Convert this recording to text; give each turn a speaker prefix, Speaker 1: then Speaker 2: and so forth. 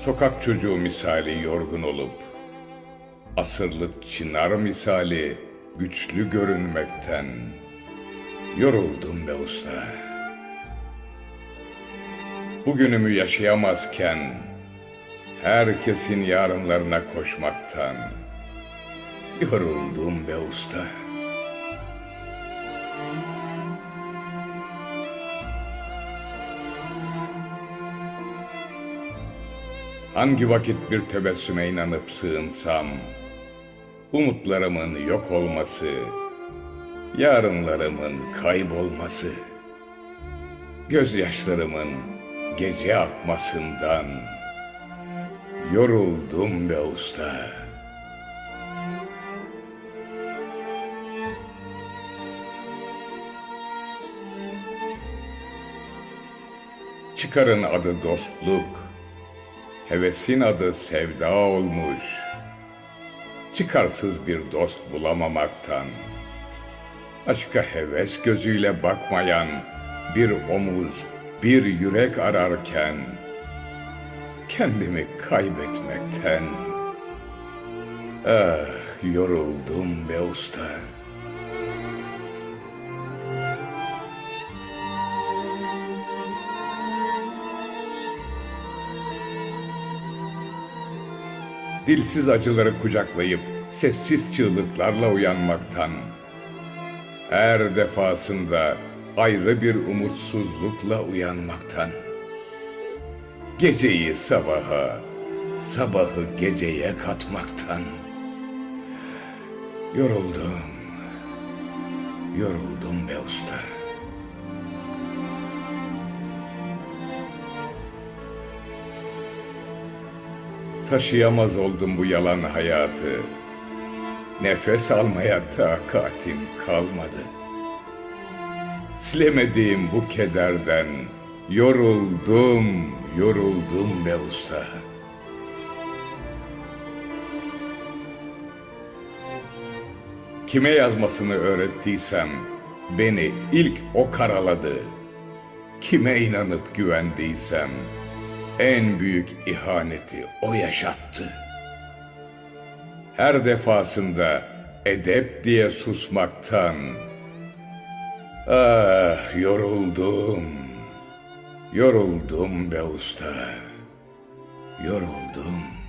Speaker 1: Sokak çocuğu misali yorgun olup, asırlık çınar misali güçlü görünmekten yoruldum be usta. Bugünümü yaşayamazken herkesin yarınlarına koşmaktan yoruldum be usta. Hangi vakit bir tebessüme inanıp sığınsam, umutlarımın yok olması, yarınlarımın kaybolması, gözyaşlarımın gece akmasından yoruldum be usta. Çıkarın adı dostluk, hevesin adı sevda olmuş. Çıkarsız bir dost bulamamaktan, aşka heves gözüyle bakmayan bir omuz, bir yürek ararken, kendimi kaybetmekten, ah yoruldum be usta. Dilsiz acıları kucaklayıp sessiz çığlıklarla uyanmaktan, her defasında ayrı bir umutsuzlukla uyanmaktan, geceyi sabaha, sabahı geceye katmaktan, yoruldum, yoruldum be usta. Taşıyamaz oldum bu yalan hayatı. Nefes almaya takatim kalmadı. Silemediğim bu kederden yoruldum, yoruldum be usta. Kime yazmasını öğrettiysem beni ilk o karaladı. Kime inanıp güvendiysem en büyük ihaneti o yaşattı. Her defasında edep diye susmaktan ah yoruldum. Yoruldum be usta. Yoruldum.